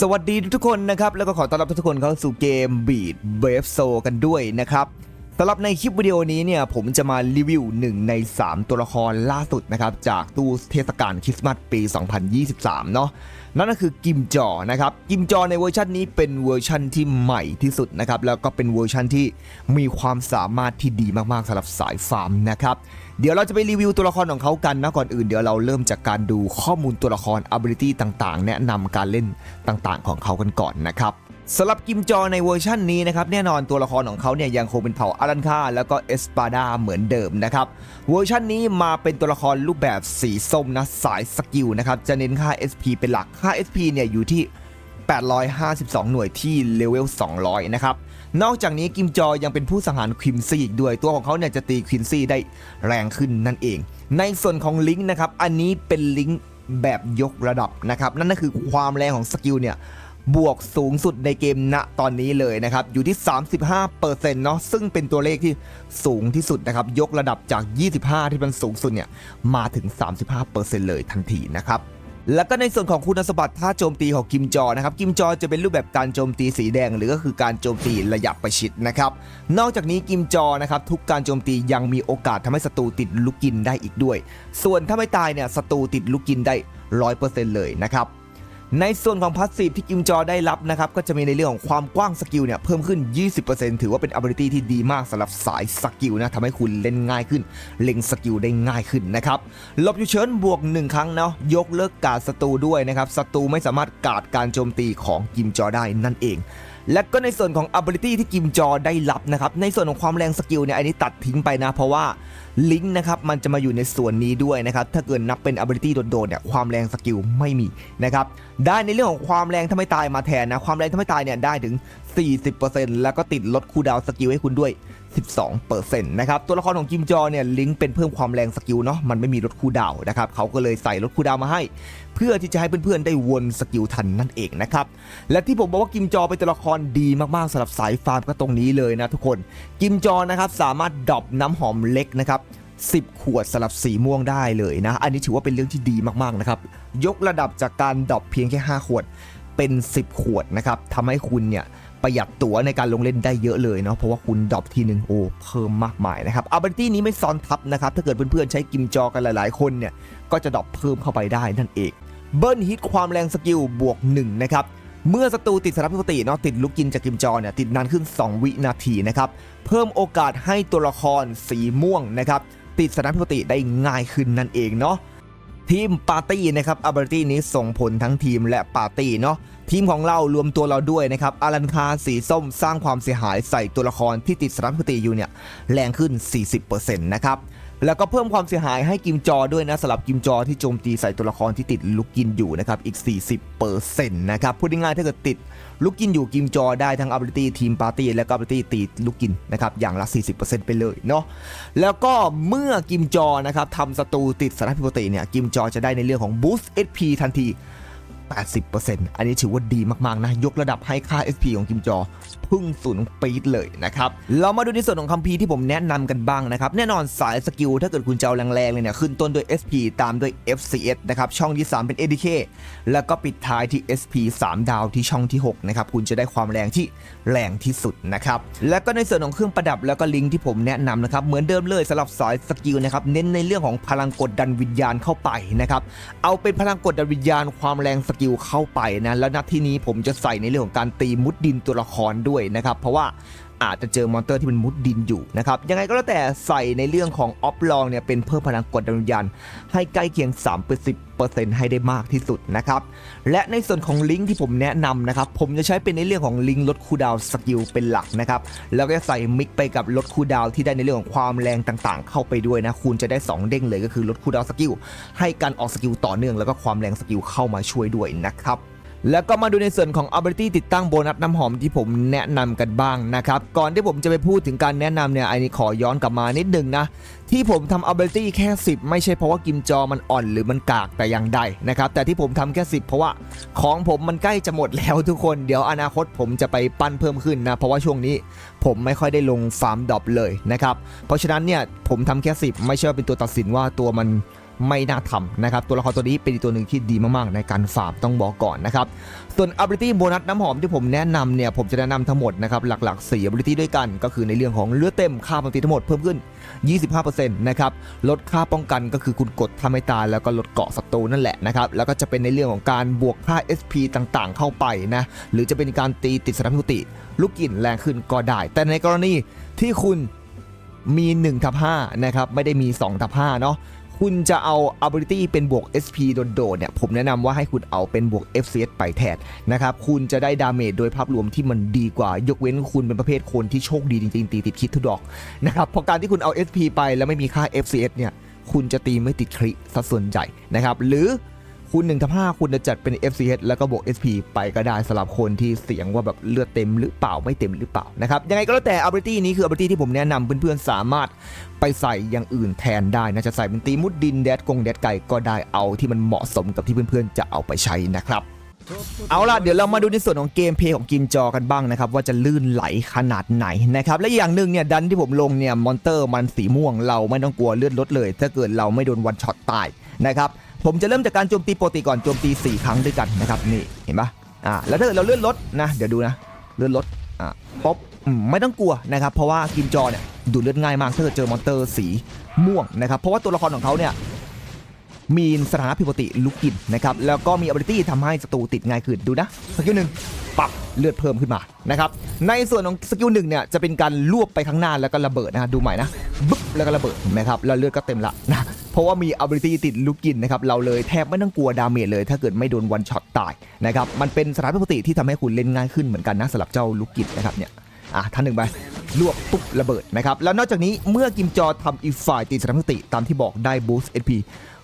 สวัสดีทุกคนนะครับ แล้วก็ขอต้อนรับทุกคนเข้าสู่เกม Beat b r a v e Soul กันด้วยนะครับ สำหรับในคลิปวิดีโอนี้เนี่ยผมจะมารีวิว 1 ใน 3 ตัวละครล่าสุดนะครับจากตู้เทศกาลคริสต์มาสปี 2023 เนาะนั่นก็คือกิมจอนะครับกิมจอในเวอร์ชันนี้เป็นเวอร์ชันที่ใหม่ที่สุดนะครับแล้วก็เป็นเวอร์ชันที่มีความสามารถที่ดีมากๆสำหรับสายฟาร์มนะครับเดี๋ยวเราจะไปรีวิวตัวละครของเขากันนะก่อนอื่นเดี๋ยวเราเริ่มจากการดูข้อมูลตัวละคร ability ต่างๆ แนะนำการเล่นต่างๆ ของเขากันก่อนนะครับ สำหรับกิมจอในเวอร์ชันนี้นะครับแน่นอนตัวละครของเขาเนี่ยยังคงเป็นเผ่าอารันคาแล้วก็เอสปาดาเหมือนเดิมนะครับเวอร์ชันนี้มาเป็นตัวละครรูปแบบสีส้มนะสายสกิลนะครับจะเน้นค่า SP เป็นหลักค่า SP เนี่ยอยู่ที่ 852 หน่วยที่เลเวล 200 นะครับ นอกจากนี้กิมจอยังเป็นผู้สังหารควิมซี่อีกด้วย ตัวของเขาเนี่ยจะตีควิมซี่ได้แรงขึ้นนั่นเอง ในส่วนของลิงก์นะครับ อันนี้เป็นลิงก์แบบยกระดับนะครับ นั่นก็คือความแรงของสกิลเนี่ย บวกสูงสุดในเกมณตอนนี้เลยนะครับ อยู่ที่ 35%เนาะซึ่งเป็นตัวเลขที่สูงที่สุดนะครับ ยกระดับจาก 25 ที่มันสูงสุดเนี่ย มาถึง 35%เลยทันทีนะครับแล้วก็ในส่วนของคุณสมบัติท่าโจมตีของกิมจอนะครับกิมจอจะเป็นรูปแบบการโจมตีสีแดง หรือก็คือการโจมตีระยะประชิดนะครับนอกจากนี้กิมจอนะครับทุกการโจมตียังมีโอกาสทำให้ศัตรูติดลูกกินได้อีกด้วย ส่วนถ้าไม่ตายเนี่ยศัตรูติดลูกกินได้100%เลยนะครับ ในส่วนของพาสซีฟที่กิมจอได้รับนะครับก็จะมีในเรื่องของความกว้างสกิลเนี่ยเพิ่มขึ้น 20%ถือว่าเป็น ability ที่ดีมากสำหรับสายสกิลนะทำให้คุณเล่นง่ายขึ้น เล็งสกิลได้ง่ายขึ้นนะครับลบยูเชิญบวก 1 ครั้งเนาะยกเลิกการดศัตรูด้วยนะครับศัตรูไม่สามารถการดการโจมตีของกิมจอได้นั่นเองและก็ในส่วนของ ability ที่กิมจอได้รับนะครับ ในส่วนของความแรงสกิลเนี่ยอันนี้ตัดทิ้งไปนะ เพราะว่าลิงก์นะครับมันจะมาอยู่ในส่วนนี้ด้วยนะครับ ถ้าเกิดนับเป็น ability โดดๆเนี่ยความแรงสกิลไม่มีนะครับ ได้ในเรื่องของความแรงทำไม่ตายมาแทนนะ ความแรงทำไม่ตายเนี่ยได้ถึง40%แล้วก็ติดลดคูดาวสกิลให้คุณด้วย 12%นะครับ ตัวละครของกิมจอเนี่ยลิงก์เป็นเพิ่มความแรงสกิลเนาะมันไม่มีลดคูดาวนะครับเขาก็เลยใส่ลดคูดาวมาให้ เพื่อที่จะให้เพื่อนๆได้วนสกิลทันนั่นเองนะครับ และที่ผมบอกว่ากิมจอเป็นตัวละครดีมากๆสำหรับสายฟาร์มก็ตรงนี้เลยนะทุกคนกิมจอนะครับสามารถดรอปน้ำหอมเล็กนะครับ10 ขวดสลับสีม่วงได้เลยนะ อันนี้ถือว่าเป็นเรื่องที่ดีมากๆนะครับ ยกระดับจากการดรอปเพียงแค่ 5 ขวดเป็น 10 ขวดนะครับทำให้คุณเนี่ย ประหยัดตั๋วในการลงเล่นได้เยอะเลยเนาะเพราะว่าคุณดรอปทีหนึ่งโอ้เพิ่มมากมายนะครับอัลเบอร์ตี้นี้ไม่ซ้อนทับนะครับถ้าเกิดเพื่อนๆใช้กิมจอกันหลาย ๆ คนเนี่ยก็จะดรอปเพิ่มเข้าไปได้นั่นเองเบิ้ลฮิตความแรงสกิลบวก1นะครับเมื่อศัตรูติดสารพิปติเนาะติดลูกกินจากกิมจอเนี่ยติดนานขึ้น 2 วินาทีนะครับเพิ่มโอกาสให้ตัวละครสีม่วงนะครับติดสารพิปติได้ง่ายขึ้นนั่นเองเนาะ ทีมปาร์ตี้นะครับอัลเบอร์ตี้นี้ส่งผลทั้งทีมและปาร์ตี้เนาะทีมของเรารวมตัวเราด้วยนะครับอารันคาสีส้มสร้างความเสียหายใส่ตัวละครที่ติดสารพิษปกติอยู่เนี่ยแรงขึ้น 40%นะครับ แล้วก็เพิ่มความเสียหายให้กิมจอด้วยนะสำหรับกิมจอที่โจมตีใส่ตัวละครที่ติดลูกกินอยู่นะครับอีก 40%นะครับพูดง่ายๆถ้าเกิดติดลูกกินอยู่กิมจอได้ทั้ง ability ทีมปาร์ตี้และก็ ability ตีลูกกินนะครับอย่างละ 40%ไปเลยเนาะแล้วก็เมื่อกิมจอนะครับทำศัตรูติดสารพิษปติเนี่ยกิมจอจะได้ในเรื่องของ boost HP ทันที 80%อันนี้ถือว่าดีมากๆนะ ยกระดับให้ค่า SP ของกิมจอพุ่งสูงปี๊ดเลยนะครับ เรามาดูในส่วนของคัมภีร์ที่ผมแนะนำกันบ้างนะครับ แน่นอนสายสกิลถ้าเกิดคุณจะเอาแรงๆเลยเนี่ย ขึ้นต้นด้วย SP ตามด้วย FCS นะครับ ช่องที่ 3 เป็น ADK แล้วก็ปิดท้ายที่ SP 3 ดาวที่ช่องที่ 6 นะครับ คุณจะได้ความแรงที่แรงที่สุดนะครับ แล้วก็ในส่วนของเครื่องประดับแล้วก็ลิงก์ที่ผมแนะนำนะครับ เหมือนเดิมเลยสำหรับสายสกิลนะครับ เน้นในเรื่องของพลังกดดันวิญญาณเข้าไปนะครับ เอาเป็นพลังกดดันวิญญาณความแรงสกิลเข้าไปนะแล้วนัดที่นี้ผมจะใส่ในเรื่องของการตีมุดดินตัวละครด้วยนะครับ เพราะว่า อาจจะเจอมอนเตอร์ที่มันมุดดินอยู่นะครับยังไงก็แล้วแต่ใส่ในเรื่องของออฟลองเนี่ยเป็นเพิ่มพลังกดดันวิญญาณให้ใกล้เคียง3-10%ให้ได้มากที่สุดนะครับและในส่วนของลิงก์ที่ผมแนะนำนะครับผมจะใช้เป็นในเรื่องของลิงก์ลดคูดาวสกิลเป็นหลักนะครับแล้วก็ใส่มิกไปกับลดคูดาวที่ได้ในเรื่องของความแรงต่างๆ เข้าไปด้วยนะคุณจะได้ 2 เด้งเลยก็คือลดคูดาวสกิลให้การออกสกิลต่อเนื่องแล้วก็ความแรงสกิลเข้ามาช่วยด้วยนะครับ แล้วก็มาดูในส่วนของ ability ติดตั้งโบนัสน้ำหอมที่ผมแนะนำกันบ้างนะครับ ก่อนที่ผมจะไปพูดถึงการแนะนำเนี่ยไอันนี้ขอย้อนกลับมานิดนึงนะ ที่ผมทำ ability แค่ 10 ไม่ใช่เพราะว่ากิมจอมันอ่อนหรือมันกากแต่อย่างใดนะครับ แต่ที่ผมทำแค่ 10 เพราะว่าของผมมันใกล้จะหมดแล้วทุกคน เดี๋ยวอนาคตผมจะไปปั้นเพิ่มขึ้นนะ เพราะว่าช่วงนี้ผมไม่ค่อยได้ลงฟาร์มดอปเลยนะครับ เพราะฉะนั้นเนี่ยผมทำแค่ 10 ไม่ใช่เป็นตัวตัดสินว่าตัวมัน ไม่น่าทำนะครับ ตัวละครตัวนี้เป็นตัวหนึ่งที่ดีมากๆ ในการฟาร์มต้องบอกก่อนนะครับ ส่วน ability โบนัสน้ำหอมที่ผมแนะนำเนี่ยผมจะแนะนำทั้งหมดนะครับหลักๆ 4 ability ด้วยกัน ก็คือในเรื่องของเลือดเต็มค่าโจมตีทั้งหมดเพิ่มขึ้น 25%นะครับลดค่าป้องกันก็คือคุณกดทำให้ตายแล้วก็ลดเกาะศัตรูนั่นแหละนะครับแล้วก็จะเป็นในเรื่องของการบวกค่า SP ต่างๆ เข้าไปนะหรือจะเป็นการตีติดสนามพิติ ลูกกลิ่นแรงขึ้นก็ได้ แต่ในกรณีที่คุณมี1ทับ5นะครับไม่ได้มี2ทับ5เนาะ คุณจะเอา ability เป็นบวก SP โดดๆเนี่ยผมแนะนำว่าให้คุณเอาเป็นบวก FCS ไปแทนนะครับคุณจะได้ดาเมจโดยภาพรวมที่มันดีกว่ายกเว้นคุณเป็นประเภทคนที่โชคดีจริงๆตีติดคิดทุดอกนะครับเพราะการที่คุณเอา SP ไปแล้วไม่มีค่า FCS เนี่ยคุณจะตีไม่ติดคริสัดส่วนใหญ่นะครับหรือ คุณ1ทับ5คุณจะจัดเป็น FCH แล้วก็บวก SP ไปก็ได้สำหรับคนที่เสียงว่าแบบเลือดเต็มหรือเปล่าไม่เต็มหรือเปล่านะครับยังไงก็แล้วแต่ ability นี้คือ ability ที่ผมแนะนำเพื่อนๆสามารถไปใส่อย่างอื่นแทนได้นะจะใส่เป็นตีมุดดินแดดกงแดดไก่ก็ได้เอาที่มันเหมาะสมกับที่เพื่อนๆจะเอาไปใช้นะครับเอาล่ะเดี๋ยวเรามาดูในส่วนของเกมเพย์ของกิมจอกันบ้างนะครับว่าจะลื่นไหลขนาดไหนนะครับและอย่างหนึ่งเนี่ยดันที่ผมลงเนี่ยมอนเตอร์มันสีม่วงเราไม่ต้องกลัวเลือนลดเลย ถ้าเกิดเราไม่โดนวันช็อตตายนะครับ ผมจะเริ่มจากการโจมตีปกติก่อนโจมตี 4 ครั้งด้วยกันนะครับนี่เห็นปะอ่าแล้วถ้าเกิดเราเลื่อนลดนะเดี๋ยวดูนะเลื่อนลดอ่าป๊อปไม่ต้องกลัวนะครับเพราะว่ากิมจอเนี่ยดูดเลือดง่ายมากถ้าเกิดเจอมอนเตอร์สีม่วงนะครับเพราะว่าตัวละครของเขาเนี่ยมีสถานะผิดปกติลุกกินนะครับแล้วก็มี ability ทำให้ศัตรูติดง่ายขึ้นดูนะสกิลหนึ่งปับเลือดเพิ่มขึ้นมานะครับในส่วนของสกิลหนึ่งเนี่ยจะเป็นการลวบไปข้างหน้าแล้วก็ระเบิดนะดูใหม่นะบึ๊บแล้วก็ระเบิดเห็นไหมครับแล้วเลือดก็เต็มละนะ ราะว่ามี ability ติดลุกกินนะครับเราเลยแทบไม่ต้องกลัวดาเมจเลย ถ้าเกิดไม่โดนวันช็อตตายนะครับมันเป็นสถานะผิดปกติที่ทำให้คุณเล่นง่ายขึ้นเหมือนกันนะสำหรับเจ้าลุกกินนะครับเนี่ยอะท่านหนึ่งไปลวบปุ๊บระเบิดนะครับแล้วนอกจากนี้เมื่อกิมจอทำอีฝ่ายติดสถานะผิดปกติตามที่บอกได้ boost HP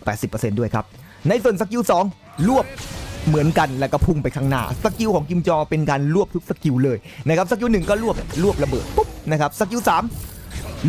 80%ด้วยครับในส่วนสกิล2รวบเหมือนกันแล้วก็พุ่งไปข้างหน้าสกิลของกิมจอเป็นการรวบทุกสกิลเลยนะครับสกิลหนึ่งก็รวบรวบระเบิดปุ๊บนะครับสกิล3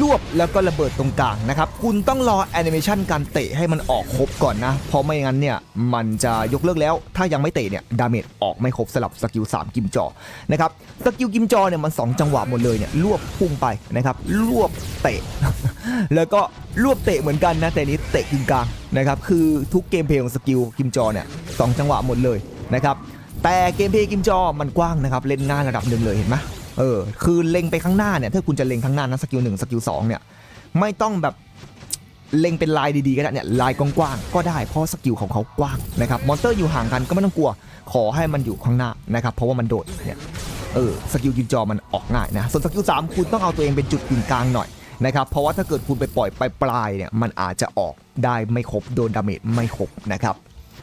รวบแล้วก็ระเบิดตรงกลางนะครับ คุณต้องรอแอนิเมชันการเตะให้มันออกครบก่อนนะ เพราะไม่งั้นเนี่ย มันจะยกเลิกแล้ว ถ้ายังไม่เตะเนี่ย ดาเมจออกไม่ครบสลับสกิล 3 กิมจอ นะครับ สกิลกิมจอเนี่ยมันสองจังหวะหมดเลยเนี่ย รวบพุ่งไปนะครับ รวบเตะ แล้วก็รวบเตะเหมือนกันนะ แต่นี้เตะกึ่งกลางนะครับ คือทุกเกมเพลย์ของสกิลกิมจอเนี่ยสองจังหวะหมดเลยนะครับ แต่เกมเพลย์กิมจอมันกว้างนะครับ เล่นง่ายระดับหนึ่งเลยเห็นไหม เออคือเล็งไปข้างหน้าเนี่ยถ้าคุณจะเล็งข้างหน้านะสกิลหนึ่งสกิลสองเนี่ยไม่ต้องแบบเล็งเป็นลายดีๆก็ได้เนี่ยลายกว้างๆก็ได้เพราะสกิลของเขากว้างนะครับมอนสเตอร์อยู่ห่างกันก็ไม่ต้องกลัว ขอให้มันอยู่ข้างหน้านะครับเพราะว่ามันโดดเนี่ยเออสกิลกิมจอมันออกง่ายนะส่วนสกิลสามคุณต้องเอาตัวเองเป็นจุดกึ่งกลางหน่อยนะครับเพราะว่าถ้าเกิดคุณไปปล่อยไปปลายเนี่ยมันอาจจะออกได้ไม่ครบโดนดาเมจไม่ครบนะครับ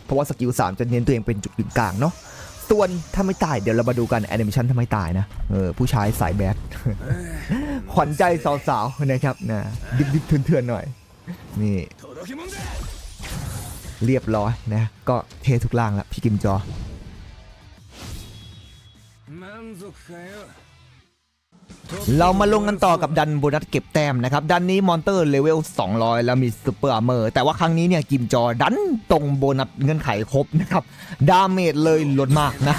เพราะว่าสกิล3จะเน้นตัวเองเป็นจุดกึ่งกลางเนาะ ส่วนถ้าไม่ตายเดี๋ยวเรามาดูกันแอนิเมชันถ้าไมตายนะเออผู้ชายสายแบดขวัญใจสาวๆนะครับนะดิบๆเถื่อนๆหน่อย นี่ เรียบร้อยนะ ก็เททุกล่างละพี่กิมจอ เรามาลงกันต่อกับดันโบนัสเก็บแต้มนะครับ ดันนี้มอนเตอร์เลเวล 200 แล้วมีซูเปอร์อาร์เมอร์ แต่ว่าครั้งนี้เนี่ยกิมจอดันตรงโบนัสเงื่อนไขครบนะครับ ดาเมจเลยลดมากนะ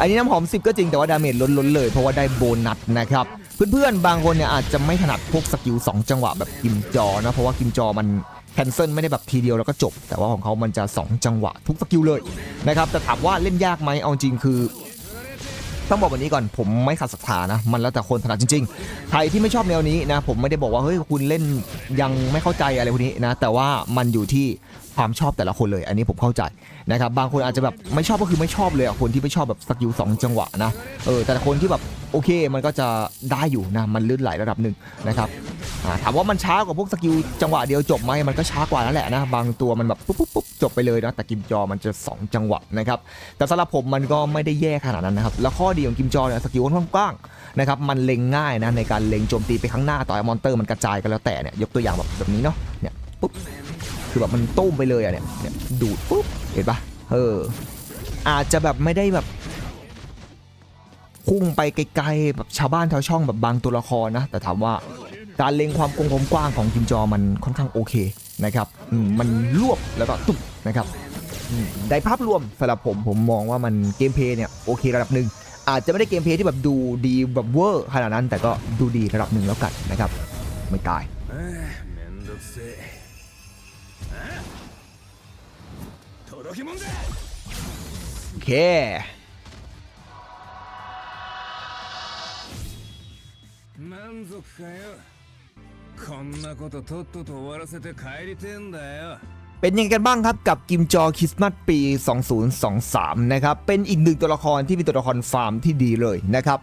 อันนี้น้ำหอม 10 ก็จริงแต่ว่าดาเมจลดล้นเลย เพราะว่าได้โบนัสนะครับเพื่อนๆ บางคนเนี่ยอาจจะไม่ถนัดพวกสกิล2จังหวะแบบกิมจอนะ เพราะว่ากิมจอมันแคนเซิลไม่ได้แบบทีเดียวแล้วก็จบ แต่ว่าของเขามันจะ 2 จังหวะทุกสกิลเลยนะครับแต่ถามว่าเล่นยากไหมเอาจริงคือ ต้องบอกแบบนี้ก่อนผมไม่ขัดศรัทธานะ มันแล้วแต่คนถนัดจริงๆ ใครที่ไม่ชอบแนวนี้นะ ผมไม่ได้บอกว่าเฮ้ยคุณเล่นยังไม่เข้าใจอะไรพวกนี้นะ แต่ว่ามันอยู่ที่ ความชอบแต่ละคนเลย อันนี้ผมเข้าใจนะครับบางคนอาจจะแบบไม่ชอบก็คือไม่ชอบเลยอะคนที่ไม่ชอบแบบสกิลสองจังหวะนะเออแต่คนที่แบบโอเคมันก็จะได้อยู่นะมันลื่นไหลระดับหนึ่งนะครับถามว่ามันช้ากว่าพวกสกิลจังหวะเดียวจบไหมมันก็ช้ากว่านั่นแหละนะบางตัวมันแบบปุ๊บปุ๊บปุ๊บจบไปเลยนะแต่กิมจอมันจะสองจังหวะนะครับแต่สำหรับผมมันก็ไม่ได้แย่ขนาดนั้นนะครับแล้วข้อดีของกิมจอเนี่ยสกิลค่อนข้างกว้างนะครับมันเล็งง่ายนะในการเล็งโจมตีไปข้างหน้าต่อให้มอนเตอร์มันกระจายกันแล้วแต่เนี่ยยกตัวอย่างแบบแบบนี้เนาะเนี่ยปุ๊บ คือแบบมันตุ้มไปเลยอะเนี่ยเนี่ยดูดปุ๊บเห็นปะเอออาจจะแบบไม่ได้แบบพุ่งไปไกลๆแบบชาวบ้านชาวช่องแบบบางตัวละครนะ แต่ถามว่าการเล็งความกว้างกว้างของกิมจอมันค่อนข้างโอเคนะครับมันรวบแล้วก็ตุ๊บนะครับอืมในภาพรวมสำหรับผมผมมองว่ามันเกมเพย์เนี่ยโอเคระดับหนึ่งอาจจะไม่ได้เกมเพย์ที่แบบดูดีแบบเวอร์ขนาดนั้น แต่ก็ดูดีระดับหนึ่งแล้วกันนะครับ ไม่ตาย โอเค 満足かよこんなこととっとと終わらせて帰りてえんだよ เป็นยังไงกันบ้างครับกับกิมจอคริสต์มาสปี 2023 นะครับ เป็นอีกหนึ่งตัวละครที่เป็นตัวละครฟาร์มที่ดีเลยนะครับ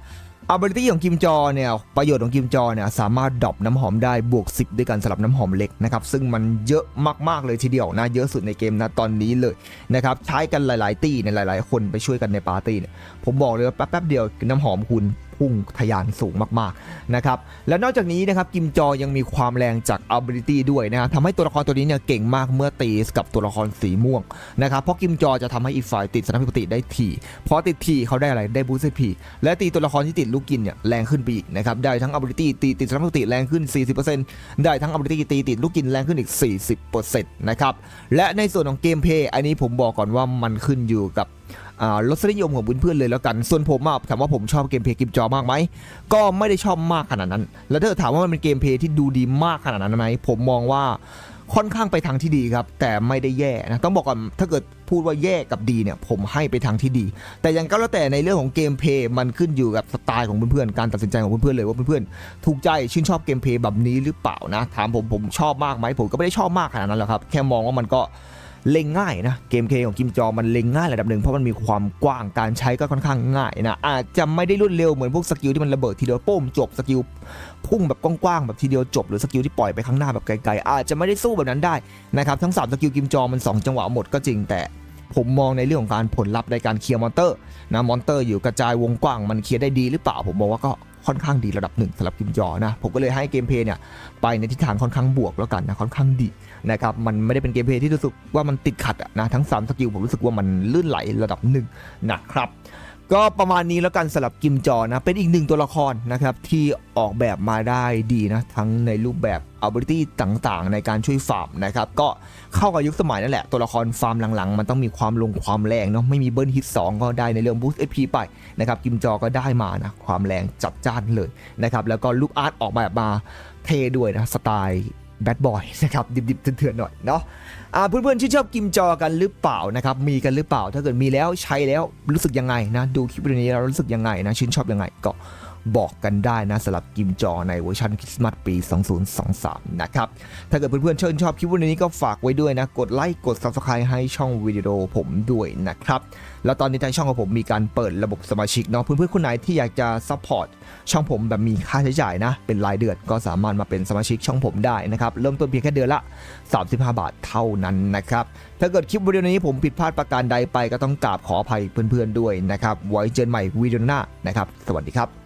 ability ของกิมจอเนี่ยประโยชน์ของกิมจอเนี่ยสามารถดรอปน้ำหอมได้บวก 10 ด้วยกันสำหรับน้ำหอมเล็กนะครับซึ่งมันเยอะมากๆเลยทีเดียวนะเยอะสุดในเกมนะตอนนี้เลยนะครับใช้กันหลาย ๆ ตี้เนี่ยหลาย ๆ คนไปช่วยกันในปาร์ตี้เนี่ยผมบอกเลยว่าแป๊บๆเดียวน้ำหอมคุณ พุ่งทะยานสูงมากๆนะครับและนอกจากนี้นะครับกิมจอยังมีความแรงจาก ability ด้วยนะครับทำให้ตัวละครตัวนี้เนี่ยเก่งมากเมื่อตีกับตัวละครสีม่วงนะครับเพราะกิมจอจะทำให้อีกฝ่ายติดสนามปติได้ทีพอติดทีเขาได้อะไรได้บูสต์พีและตีตัวละครที่ติดลูกกินเนี่ยแรงขึ้นไปอีกนะครับได้ทั้ง ability ตีติดสนามปติแรงขึ้น 40%ได้ทั้ง ability ตีติดลูกกินแรงขึ้นอีก 40%นะครับและในส่วนของเกมเพย์อันนี้ผมบอกก่อนว่ามันขึ้นอยู่กับ รสนิยมของเพื่อนๆเลยแล้วกัน ส่วนผมอะถามว่าผมชอบเกมเพย์กิมจอมากไหม ก็ไม่ได้ชอบมากขนาดนั้น แล้วถ้าถามว่ามันเป็นเกมเพลย์ที่ดูดีมากขนาดนั้นไหม ผมมองว่าค่อนข้างไปทางที่ดีครับ แต่ไม่ได้แย่นะ ต้องบอกก่อนถ้าเกิดพูดว่าแย่กับดีเนี่ย ผมให้ไปทางที่ดี แต่ยังก็แล้วแต่ในเรื่องของเกมเพลย์มันขึ้นอยู่กับสไตล์ของเพื่อนๆการตัดสินใจของเพื่อนๆเลยว่าเพื่อนๆถูกใจชื่นชอบเกมเพลย์แบบนี้หรือเปล่านะถามผมผมชอบมากไหมผมก็ไม่ได้ชอบมากขนาดนั้นหรอกครับ แค่มองว่ามันก็ เล่งง่ายนะเกมเพลย์ของกิมจอมันเล่งง่ายระดับหนึ่งเพราะมันมีความกว้างการใช้ก็ค่อนข้างง่ายนะอาจจะไม่ได้รวดเร็วเหมือนพวกสกิลที่มันระเบิดทีเดียวป้มจบสกิลพุ่งแบบกว้างๆแบบทีเดียวจบหรือสกิลที่ปล่อยไปข้างหน้าแบบไกลๆอาจจะไม่ได้สู้แบบนั้นได้นะครับทั้ง 3 สกิลกิมจอมัน 2 จังหวะหมดก็จริงแต่ผมมองในเรื่องของการผลลัพธ์ในการเคลียร์มอนเตอร์นะมอนเตอร์อยู่กระจายวงกว้างมันเคลียร์ได้ดีหรือเปล่าผมมองว่าก็ ค่อนข้างดีระดับหนึ่งสำหรับกิมจอนะผมก็เลยให้เกมเพย์เนี่ยไปในทิศทางค่อนข้างบวกแล้วกันนะค่อนข้างดีนะครับมันไม่ได้เป็นเกมเพย์ที่รู้สึกว่ามันติดขัดนะทั้ง 3 สกิลผมรู้สึกว่ามันลื่นไหลระดับหนึ่งนะครับ ก็ประมาณนี้แล้วกันสำหรับกิมจอนะ เป็นอีกหนึ่งตัวละครนะครับ ที่ออกแบบมาได้ดีนะ ทั้งในรูปแบบ ability ต่างๆ ในการช่วยฟาร์มนะครับ ก็เข้ากับยุคสมัยนั่นแหละ ตัวละครฟาร์มหลังๆ มันต้องมีความลงความแรงเนาะไม่มีเบิร์นฮิต2ก็ได้ในเรื่อง boost HP ไปนะครับกิมจอก็ได้มานะ ความแรงจัดจ้านเลยนะครับแล้วก็ลูกอาร์ตออกแบบมาเท่ด้วยนะสไตล์ แบดบอยนะครับดิบๆเถื่อนๆหน่อยเนาะอ่าเพื่อนๆชื่นชอบกิมจอกันหรือเปล่านะครับมีกันหรือเปล่า ถ้าเกิดมีแล้วใช้แล้วรู้สึกยังไงนะดูคลิปวิดีโอนี้แล้วรู้สึกยังไงนะชื่นชอบยังไงก็ บอกกันได้นะสำหรับกิมจอในเวอร์ชันคริสต์มาสปี 2023 นะครับ ถ้าเกิดเพื่อนๆชื่นชอบคลิปวิดีโอนี้ก็ฝากไว้ด้วยนะ กดไลค์กด Subscribe ให้ช่องวิดีโอผมด้วยนะครับ แล้วตอนนี้ทางช่องของผมมีการเปิดระบบสมาชิกเนาะเพื่อนๆคนไหนที่อยากจะซัพพอร์ตช่องผมแบบมีค่าใช้จ่ายนะ เป็นรายเดือนก็สามารถมาเป็นสมาชิกช่องผมได้นะครับเริ่มต้นเพียงแค่เดือนละ 35 บาทเท่านั้นนะครับถ้าเกิดคลิปวิดีโอนี้ผมผิดพลาดประการใดไปก็ต้องกราบขออภัยเพื่อนๆด้วยนะครับไว้เจอกันใหม่วิดีโอหน้านะครับ สวัสดีครับ